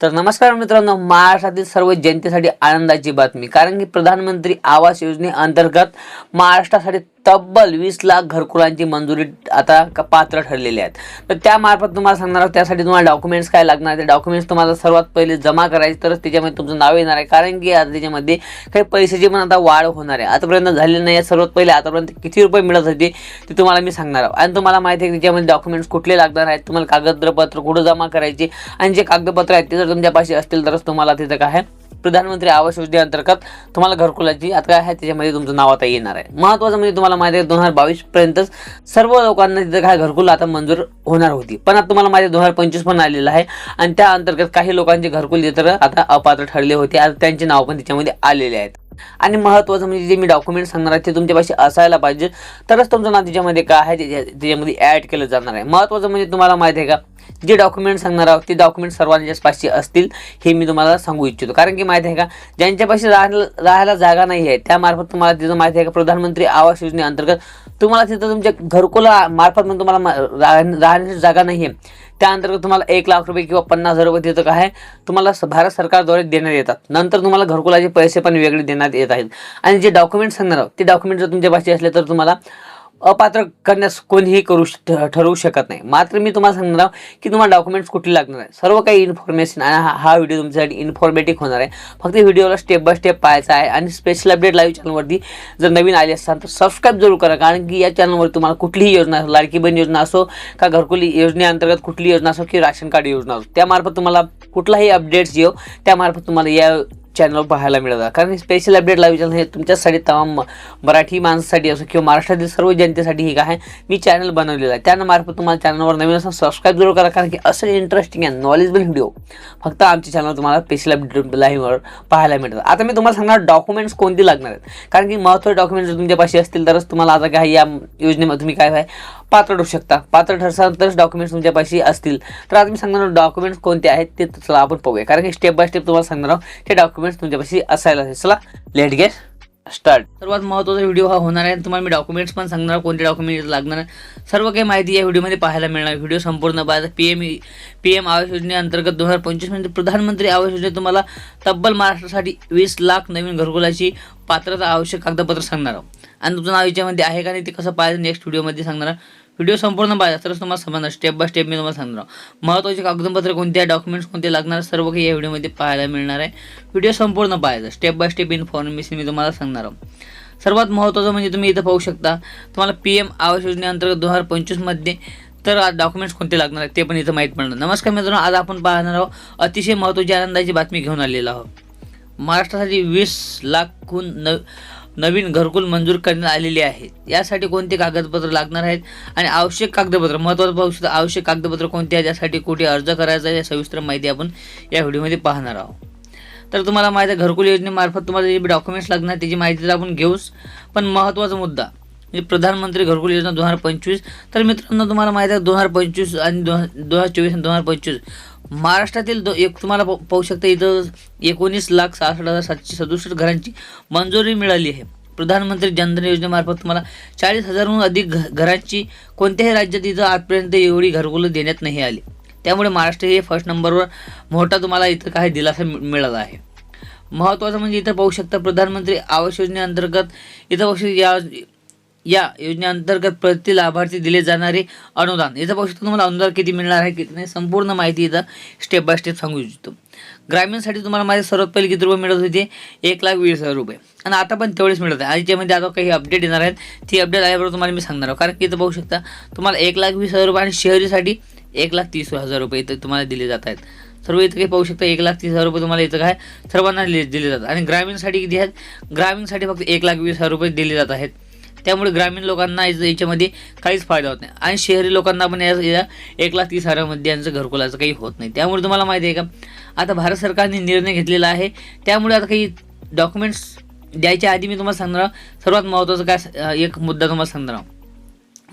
तर नमस्कार मित्रांनो महाराष्ट्रातील सर्व जनतेसाठी आनंदाची बातमी. कारण की प्रधानमंत्री आवास योजनेअंतर्गत महाराष्ट्रासाठी तब्बल वीस लाख घरकुलांची मंजुरी आता पात्र ठरलेली आहेत. तर त्यामार्फत तुम्हाला सांगणार आहोत त्यासाठी तुम्हाला डॉक्युमेंट्स काय लागणार ते डॉक्युमेंट्स तुम्हाला सर्वात पहिले जमा करायचे तरच त्याच्यामध्ये तुमचं नाव येणार आहे. कारण की आता त्याच्यामध्ये काही पैशाची पण आता वाढ होणार आहे. आतापर्यंत झालेली नाही आहे. सर्वात पहिले आतापर्यंत किती रुपये मिळत होते ते तुम्हाला मी सांगणार आहोत. आणि तुम्हाला माहिती आहे की त्याच्यामध्ये डॉक्युमेंट्स कुठले लागणार आहेत. तुम्हाला कागदपत्र कुठं जमा करायचे आणि जे कागदपत्र आहेत ते जर तुमच्यापाशी असतील तरच तुम्हाला तिथं काय आहे प्रधानमंत्री आवास योजनेअंतर्गत तुम्हाला घरकुलाची आता काय आहे. त्याच्यामध्ये तुमचं नाव आता येणार आहे. महत्त्वाचं म्हणजे तुम्हाला माहिती आहे दोन हजार बावीस पर्यंतच सर्व लोकांना तिथं काय घरकुल आता मंजूर होणार होती. पण आता तुम्हाला माहिती आहे दोन हजार पंचवीस पण आलेलं आहे. आणि त्या अंतर्गत काही लोकांचे घरकुल जे तर आता अपात्र ठरले होते. आता त्यांचे नाव पण त्याच्यामध्ये आलेले आहेत. आणि महत्त्वाचं म्हणजे जे मी डॉक्युमेंट सांगणार आहे ते तुमच्यापाशी असायला पाहिजे. तरच तुमचं नाव त्याच्यामध्ये काय आहे त्याच्यामध्ये ॲड केलं जाणार आहे. महत्त्वाचं म्हणजे तुम्हाला माहिती आहे का जे डॉक्युमेंट सांगणार आहोत ते डॉक्युमेंट सर्वांच्यापाशी असतील हे मी तुम्हाला सांगू इच्छितो. कारण की माहिती आहे का ज्यांच्यापाशी राहायला राहायला जागा नाही आहे त्यामार्फत तुम्हाला तिथं माहिती आहे का प्रधानमंत्री आवास योजनेअंतर्गत तुम्हाला तिथं तुमच्या घरकुला मार्फत मग तुम्हाला राहण्याची जागा नाही आहे त्या अंतर्गत तुम्हाला एक लाख रुपये किंवा पन्नास हजार रुपये तिथं काय आहे, तुम्हाला स- भारत सरकारद्वारे देण्यात येतात. नंतर तुम्हाला घरकुलाचे पैसे पण वेगळे देण्यात येत आहेत. आणि जे डॉक्युमेंट सांगणार आहोत ते डॉक्युमेंट जर तुमच्यापाशी असले तर तुम्हाला अपात्र करण्यास कोणीही करू श- ठरवू शकत नाही. मात्र मी तुम्हाला सांगणार आहोत की तुम्हाला डॉक्युमेंट्स कुठली लागणार आहे? सर्व काही इन्फॉर्मेशन आणि हा हा व्हिडिओ तुमच्यासाठी इन्फॉर्मेटिव्ह होणार आहे. फक्त व्हिडिओला स्टेप बाय स्टेप पाहायचा आहे आणि स्पेशल अपडेट लाईव्ह चॅनलवरती जर नवीन आले असाल तर सबस्क्राईब जरूर करा. कारण की या चॅनलवर तुम्हाला कुठलीही योजना असो लाडकी बहीण योजना असो का घरकुली योजनेअंतर्गत कुठली योजना असो की राशन कार्ड योजना असो त्यामार्फत तुम्हाला कुठलाही अपडेट्स येऊ त्यामार्फत तुम्हाला या चॅनलवर पाहायला मिळतात कारण स्पेशल अपडेट लाईव्ह चॅनल हे तुमच्यासाठी तमाम म- मराठी माणसासाठी असो किंवा महाराष्ट्रातील सर्व जनतेसाठी हे काय आहे. मी चॅनल बनवलेलं आहे. त्यामार्फत तुम्हाला चॅनलवर नवीन असं सबस्क्राईब जरूर करा. कारण की असं इंटरेस्टिंग आहे नॉलेजेबल व्हिडिओ फक्त आमच्या चॅनलवर तुम्हाला स्पेशल अपडेट लाईव्हवर पाहायला मिळतात. आता मी तुम्हाला सांगणार डॉक्युमेंट्स कोणती लागणार आहेत. कारण की महत्त्वाचे डॉक्युमेंट्स जर तुमच्यापाशी असतील तरच तुम्हाला आता काय या योजनेमध्ये तुम्ही काय आहे पात्र ठरू शकता. पात्र ठरसाल तरच डॉक्युमेंट्स तुमच्यापाशी असतील. तर आज मी सांगणार डॉक्युमेंट्स कोणते आहेत ते चला आपण पाहूया. कारण की स्टेप बाय स्टेप तुम्हाला सांगणार आहोत ते डॉक्युमेंट्स तुमच्यापाशी असायला चला लेट गेट स्टार्ट. सर्वात महत्त्वाचा व्हिडिओ हा होणार आहे. तुम्हाला मी डॉक्युमेंट्स पण सांगणार कोणते डॉक्युमेंट्स लागणार आहे. सर्व काही माहिती या व्हिडिओमध्ये पाहायला मिळणार व्हिडिओ संपूर्ण पाहायचा. पी एम पी एम आवास योजनेअंतर्गत दोन हजार पंचवीस म्हणजे प्रधानमंत्री आवास योजनेत तुम्हाला तब्बल महाराष्ट्रासाठी वीस लाख नवीन घरकुलाची पात्रता आवश्यक कागदपत्र सांगणार आहोत. आणि तुमचं नाव याच्यामध्ये आहे का नाही ते कसं पाहायचं नेक्स्ट व्हिडिओमध्ये सांगणार व्हिडिओ संपूर्ण पाहायचा तरच तुम्हाला समजणार. स्टेप बाय स्टेप मी तुम्हाला सांगणार. आहोत. महत्त्वाचे कागदपत्र कोणते डॉक्युमेंट्स कोणते लागणार सर्व काही या व्हिडिओमध्ये पाहायला मिळणार आहे. व्हिडिओ संपूर्ण पाहायचा. स्टेप बाय स्टेप इन्फॉर्मेशन मी तुम्हाला सांगणार आहोत. सर्वात महत्त्वाचं म्हणजे तुम्ही इथं पाहू शकता तुम्हाला पी एम आवास योजनेअंतर्गत दोन हजार पंचवीसमध्ये तर आज डॉक्युमेंट्स कोणते लागणार आहेत ते पण इथं माहीत पडणार. नमस्कार मित्रांनो आज आपण पाहणार आहोत अतिशय महत्त्वाची आनंदाची बातमी घेऊन आलेलो आहोत. महाराष्ट्रासाठी वीस लाखहून न नवीन घरकुल मंजूर करण्यात आलेली आहे. यासाठी कोणते कागदपत्र लागणार आहेत आणि आवश्यक कागदपत्र महत्त्वाचं पाहू शकता आवश्यक कागदपत्र कोणते आहेत यासाठी कुठे अर्ज करायचा आहे या सविस्तर माहिती आपण या व्हिडिओमध्ये पाहणार आहोत. तर तुम्हाला माहिती आहे घरकुल योजनेमार्फत तुम्हाला जे डॉक्युमेंट्स लागणार त्याची माहिती तर आपण घेऊच पण महत्त्वाचा मुद्दा म्हणजे प्रधानमंत्री घरकुल योजना दोन हजार पंचवीस तर मित्रांनो तुम्हाला माहिती आहे दोन हजार पंचवीस आणि दोन दोन हजार चोवीस आणि दोन हजार पंचवीस महाराष्ट्रातील दो एक तुम्हाला पाहू पाहू शकता इथं एकोणीस लाख सहासष्ट हजार सातशे सदुसष्ट घरांची मंजुरी मिळाली आहे. प्रधानमंत्री जनधन योजनेमार्फत तुम्हाला चाळीस हजारहून अधिक घ घरांची कोणत्याही राज्यात इथं आजपर्यंत एवढी घरकुलं देण्यात नाही आली. त्यामुळे महाराष्ट्र हे फर्स्ट नंबरवर मोठा तुम्हाला इथं काही दिलासा मि- मिळाला आहे. महत्त्वाचं म्हणजे इथं पाहू शकता प्रधानमंत्री आवास योजनेअंतर्गत इथं पाहू शकता या या योजनेअंतर्गत प्रति लाभार्थी दिले जाणारे अनुदान. याचा पाहू शकता तुम्हाला अनुदान किती मिळणार आहे किती नाही संपूर्ण माहिती इथं स्टेप बाय स्टेप सांगू इच्छितो. ग्रामीणसाठी तुम्हाला माझे सर्वात पहिले किती रुपये मिळत होते? एक लाख वीस हजार रुपये. आणि आता पण तेवढेच मिळत आहे. आणि याच्यामध्ये आता काही अपडेट येणार आहेत. ती अपडेट आल्याबरोबर तुम्हाला मी सांगणार आहोत कारण की इथं पाहू शकता तुम्हाला एक लाख वीस हजार रुपये आणि शहरीसाठी एक लाख तीस हजार रुपये इथं तुम्हाला दिले जात आहेत. सर्व इथं काही पाहू शकता एक लाख तीस हजार रुपये तुम्हाला इथं काय सर्वांना दिले दिले जातात. आणि ग्रामीणसाठी किती आहेत? ग्रामीणसाठी फक्त एक लाख वीस हजार रुपये दिले जात आहेत. त्यामुळे ग्रामीण लोकांना याच्यामध्ये काहीच फायदा होत नाही. आणि शहरी लोकांना पण या या एक लाख तीस हजारामध्ये यांचं घरकुलाचं काही होत नाही. त्यामुळे तुम्हाला माहिती आहे का आता भारत सरकारने निर्णय घेतलेला आहे. त्यामुळे आता काही डॉक्युमेंट्स द्यायच्या आधी मी तुम्हाला सांगणार सर्वात महत्त्वाचं काय एक मुद्दा तुम्हाला सांगणार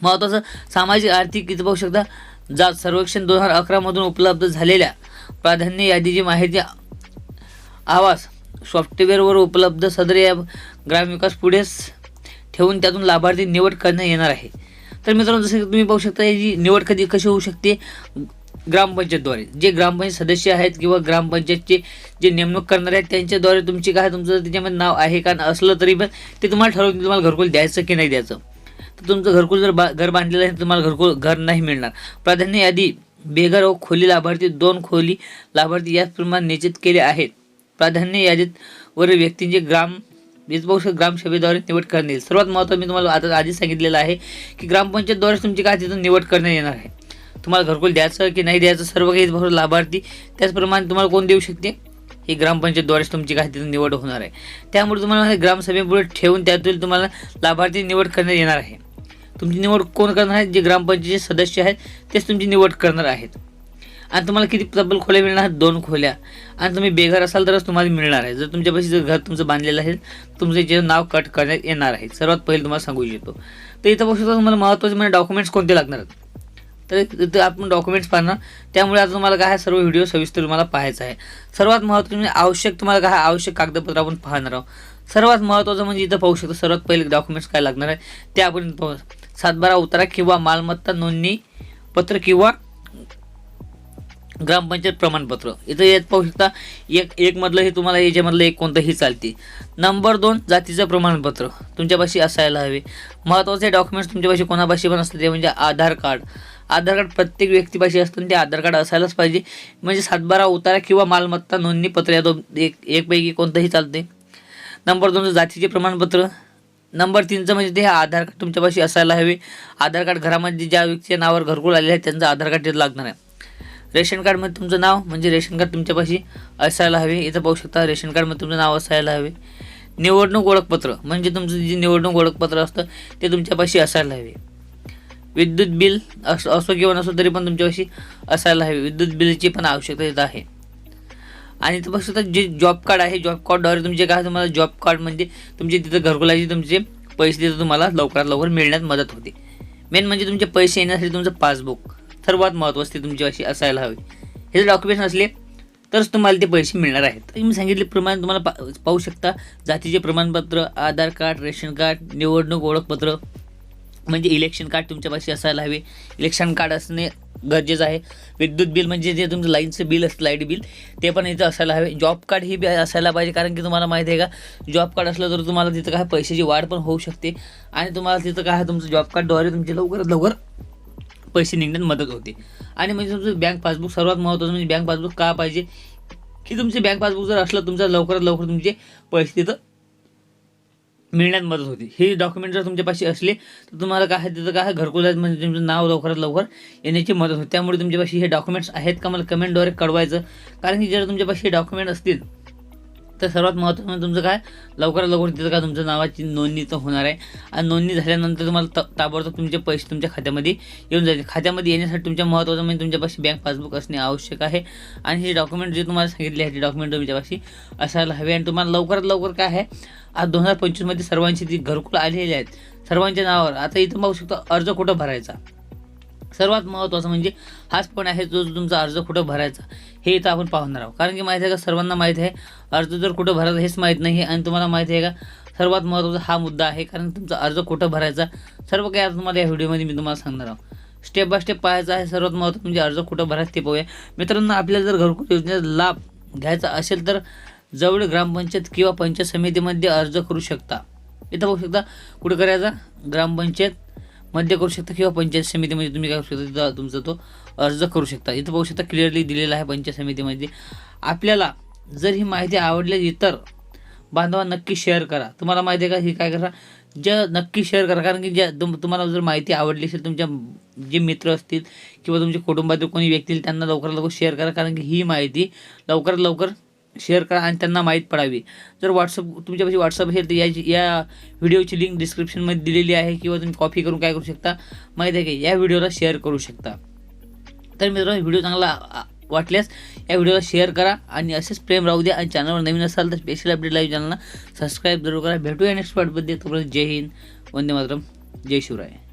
महत्त्वाचं सामाजिक आर्थिक इथं पाहू शकता जात सर्वेक्षण दोन हजार अकरामधून उपलब्ध झालेल्या प्राधान्य यादीची माहिती आवास सॉफ्टवेअरवर उपलब्ध सदर या ग्रामविकास पुढेच ठेवून त्यातून लाभार्थी निवड करण्यात येणार आहे. तर मित्रांनो जसं की तुम्ही पाहू शकता याची निवड कधी कशी होऊ शकते? ग्रामपंचायतद्वारे. जे ग्रामपंचायत सदस्य आहेत किंवा ग्रामपंचायतचे जे नेमणूक करणारे आहेत त्यांच्याद्वारे तुमची काय तुमचं त्याच्यामध्ये नाव आहे का असलं तरी पण ते तुम्हाला ठरवून तुम्हाला घरकुल द्यायचं की नाही द्यायचं. तर तुमचं घरकुल जर बा घर बांधलेलं आहे तर तुम्हाला घरकुल घर नाही मिळणार. प्राधान्य यादी बेघर व खोली लाभार्थी दोन खोली लाभार्थी याचप्रमाणे निश्चित केले आहेत. प्राधान्य यादीत वर व्यक्तींचे ग्राम वीजपक्ष ग्रामसभेद्वारे निवड करण्यात येईल. सर्वात महत्त्वाचं मी तुम्हाला आता आधीच सांगितलेलं आहे की ग्रामपंचायतद्वारे तुमची काय तिथून निवड करण्यात येणार आहे. तुम्हाला घरकुल द्यायचं की नाही द्यायचं सर्व काही भरून लाभार्थी त्याचप्रमाणे तुम्हाला कोण देऊ शकते? ही ग्रामपंचायतद्वारेच तुमची काही तिथं निवड होणार आहे. त्यामुळे तुम्हाला ग्रामसभेपुढे ठेवून त्यातून तुम्हाला लाभार्थी निवड करण्यात येणार आहे. तुमची निवड कोण करणार आहे? जे ग्रामपंचायतीचे सदस्य आहेत तेच तुमची निवड करणार आहेत. आणि तुम्हाला किती तब्बल खोल्या मिळणार दोन खोल्या. आणि तुम्ही बेघर असाल तरच तुम्हाला मिळणार आहे. जर तुमच्यापाशी जर घर तुमचं बांधलेलं आहे तुमचं जे नाव कट करण्यात येणार आहे. सर्वात पहिले तुम्हाला सांगू इच्छितो. तर इथं बघू शकता तुम्हाला महत्त्वाचे म्हणजे डॉक्युमेंट्स कोणते लागणार आहेत? तर इथं आपण डॉक्युमेंट्स पाहणार. त्यामुळे आता तुम्हाला काय आहे, सर्व व्हिडिओ सविस्तर तुम्हाला पाहायचा आहे. सर्वात महत्त्वाचं म्हणजे आवश्यक तुम्हाला काय आहे, आवश्यक कागदपत्र आपण पाहणार आहोत. सर्वात महत्त्वाचं म्हणजे इथं पाहू शकतो सर्वात पहिले डॉक्युमेंट्स काय लागणार आहे? ते आपण पाहू सातबारा उतारा किंवा मालमत्ता नोंदणी पत्र किंवा ग्रामपंचायत प्रमाणपत्र. इथं येत पाहू शकता एक एक मधलं हे तुम्हाला याच्यामधलं एक कोणतंही चालते. नंबर दोन जातीचं प्रमाणपत्र. तुमच्यापाशी असायला हवे. महत्त्वाचे डॉक्युमेंट्स तुमच्यापाशी कोणापाशी पण असतात ते म्हणजे आधार कार्ड. आधार कार्ड प्रत्येक व्यक्तीपाशी असतं आणि ते आधार कार्ड असायलाच पाहिजे. म्हणजे सातबारा उतारा किंवा मालमत्ता नोंदणी पत्र या दोन एक एकपैकी कोणतंही चालते. नंबर दोनचं जातीचे प्रमाणपत्र. नंबर तीनचं म्हणजे ते आधार कार्ड तुमच्यापाशी असायला हवे. आधार कार्ड घरामध्ये ज्या व्यक्तीच्या नावावर घरकुल आलेलं आहे त्यांचं आधार कार्ड तिथं लागणार आहे. रेशन कार्डमध्ये तुमचं नाव म्हणजे रेशन कार्ड तुमच्यापाशी असायला हवे. इथं पाहू शकता रेशन कार्डमध्ये तुमचं नाव असायला हवे. निवडणूक ओळखपत्र म्हणजे तुमचं जे निवडणूक ओळखपत्र असतं ते तुमच्यापाशी असायला हवे. विद्युत बिल असो असो किंवा नसो तरी पण तुमच्यापाशी असायला हवे. विद्युत बिलची पण आवश्यकता इथं आहे. आणि तर बघू शकता जे जॉब कार्ड आहे जॉब कार्डद्वारे तुमचे काय तुम्हाला जॉब कार्ड म्हणजे तुमचे तिथं घरकुलाचे तुमचे पैसे तिथं तुम्हाला लवकरात लवकर मिळण्यात मदत होते. मेन म्हणजे तुमचे पैसे येण्यासाठी तुमचं पासबुक. सर्वात महत्त्वाची तुमची तुमच्यापाशी असायला हवे. हे जर डॉक्युमेंट्स असले तरच तुम्हाला ते पैसे मिळणार आहेत. मी सांगितल्याप्रमाणे तुम्हाला पा पाहू शकता. जातीचे प्रमाणपत्र आधार कार्ड रेशन कार्ड निवडणूक ओळखपत्र म्हणजे इलेक्शन कार्ड तुमच्यापाशी असायला हवे. इलेक्शन कार्ड असणे गरजेचं आहे. विद्युत बिल म्हणजे जे तुमचं लाईनचं बिल असतं लाइट बिल ते पण इथं असायला हवे. जॉब कार्ड हे बी असायला पाहिजे कारण की तुम्हाला माहिती आहे का जॉब कार्ड असलं तर तुम्हाला तिथं काय पैशाची वाढ पण होऊ शकते. आणि तुम्हाला तिथं काय तुमचं जॉब कार्डद्वारे तुमचे लवकरात लवकर पैसे निघण्यात मदत होते. आणि म्हणजे तुमचं बँक पासबुक सर्वात महत्त्वाचं म्हणजे बँक पासबुक का पाहिजे? की तुमचे बँक पासबुक जर असलं तुमचं लवकरात लवकर तुमचे पैसे तिथं मिळण्यात मदत होती. हे डॉक्युमेंट जर तुमच्यापाशी असले तर तुम्हाला काय आहे तिथं काय घरकुलात म्हणजे तुमचं नाव लवकरात लवकर येण्याची मदत होते. त्यामुळे तुमच्यापाशी हे डॉक्युमेंट्स आहेत का मला कमेंटद्वारे कळवायचं. कारण की जर तुमच्यापाशी हे डॉक्युमेंट असतील तर सर्वात महत्त्वाचं म्हणजे तुमचं काय? लवकरात लवकर तिथं काय तुमच्या नावाची नोंदणी तर होणार आहे. आणि नोंदणी झाल्यानंतर तुम्हाला त ताबडतोब तुमचे पैसे तुमच्या खात्यामध्ये येऊन जाईल खात्यामध्ये येण्यासाठी तुमच्या महत्त्वाचं म्हणजे तुमच्यापाशी बँक पासबुक असणे आवश्यक आहे. आणि हे डॉक्युमेंट जे तुम्हाला सांगितले आहे ते डॉक्युमेंट तुमच्यापाशी असायला हवे. आणि तुम्हाला लवकरात लवकर काय आहे? आज दोन हजार पंचवीसमध्ये सर्वांची ती घरकुल आलेली आहेत. सर्वांच्या नावावर. आता इथं पाहू शकतो अर्ज कुठं भरायचा? सर्वात महत्त्वाचं म्हणजे हाच पण आहे जो तुमचा अर्ज कुठं भरायचा हे इथं आपण पाहणार आहोत. कारण की माहिती आहे का सर्वांना माहिती आहे अर्ज जर कुठं भरायचा हेच माहीत नाही आणि तुम्हाला माहिती आहे का सर्वात महत्त्वाचा हा मुद्दा आहे कारण तुमचा अर्ज कुठं भरायचा सर्व काही आता तुम्हाला या व्हिडिओमध्ये मी तुम्हाला सांगणार आहोत. स्टेप बाय स्टेप पाहायचं आहे सर्वात महत्त्वाचं म्हणजे अर्ज कुठं भरायचं ते पाहूया मित्रांनो आपल्याला जर घरकुल योजनेचा लाभ घ्यायचा असेल तर जवळ ग्रामपंचायत किंवा पंचायत समितीमध्ये अर्ज करू शकता. इथं बघू शकता कुठं करायचा? ग्रामपंचायत मध्य करू शकता किंवा पंचायत समितीमध्ये तुम्ही काय करू शकता तिथं तुमचा तो अर्ज करू शकता. इथं बघू शकता क्लिअरली दिलेला आहे पंचायत समितीमध्ये. आपल्याला जर ही माहिती आवडली इतर बांधवा नक्की शेअर करा. तुम्हाला माहिती आहे का? ही काय करा? ज्या नक्की शेअर करा. कारण की ज्या तुम तुम्हाला जर माहिती आवडली असेल तुमच्या जे मित्र असतील किंवा तुमच्या कुटुंबातील कोणी व्यक्ती त्यांना लवकरात लवकर शेअर करा. कारण की ही माहिती लवकरात लवकर शेअर करा आणि त्यांना माहीत पडावी. जर व्हॉट्सअप तुमच्यापाशी व्हॉट्सअप असेल तर याची या व्हिडिओची लिंक डिस्क्रिप्शनमध्ये दिलेली आहे किंवा तुम्ही कॉपी करून काय करू शकता माहिती आहे की या व्हिडिओला शेअर करू शकता. तर मित्रांनो व्हिडिओ चांगला वाटल्यास या व्हिडिओला शेअर करा आणि असेच प्रेम राहू द्या आणि चॅनलवर नवीन असाल तर स्पेशल अपडेट लाईव्ह चॅनलला सबस्क्राईब जरूर करा. भेटूया नेक्स्ट पार्टमध्ये तोपर्यंत जय हिंद. वंदे मातरम. जय शिवराय.